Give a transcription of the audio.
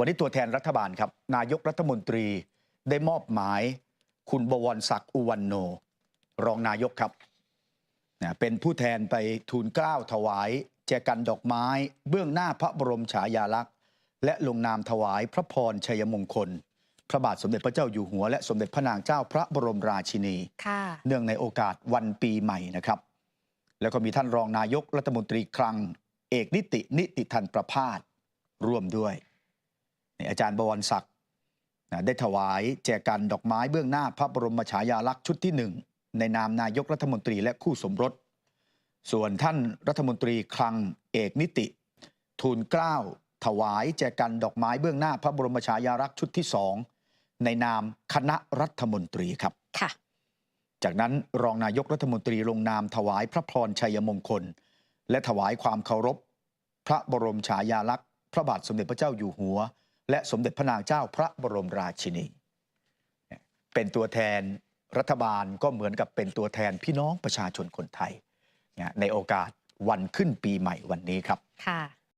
วันนี้ตัวแทนรัฐบาลครับ นายกรัฐมนตรีได้มอบหมาย คุณบวรศักดิ์อุวันโน รองนายกครับนะเป็นผู้แทนไปทูลเกล้าถวาย แจกันดอกไม้ เบื้องหน้าพระบรมฉายาลักษณ์ และลงนามถวายพระพรชัยมงคล พระบาทสมเด็จพระเจ้าอยู่หัว และสมเด็จพระนางเจ้าพระบรมราชินีค่ะเนื่องในโอกาสวันปีใหม่นะครับ แล้วก็มีท่านรองนายกรัฐมนตรีคลัง เอกนิตินิติทันประพาสร่วมด้วยนี่ อาจารย์บวรศักดิ์นะได้ถวายแจกันดอกไม้เบื้องหน้าพระบรมฉายาลักษณ์ชุดที่หนึ่งในนามนายกรัฐมนตรีและคู่สมรส ส่วนท่านรัฐมนตรีคลังเอกนิติ ทูลเกล้าถวายแจกันดอกไม้เบื้องหน้าพระบรมฉายาลักษณ์ชุดที่สองในนามคณะรัฐมนตรีครับค่ะจากนั้นรองนายกรัฐมนตรีลงนามถวายพระพรชัยมงคล และถวายความเคารพ พระบรมฉายาลักษณ์ พระบาทสมเด็จพระเจ้าอยู่หัว และสมเด็จพระนางเจ้าพระบรมราชินี เป็นตัวแทนรัฐบาลก็เหมือนกับเป็นตัวแทนพี่น้องประชาชนคนไทย ในโอกาสวันขึ้นปีใหม่วันนี้ครับค่ะ